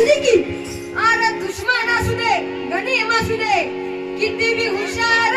दिसली की आर दुश्मन असू दे गणिम असू दे किती बी हुशार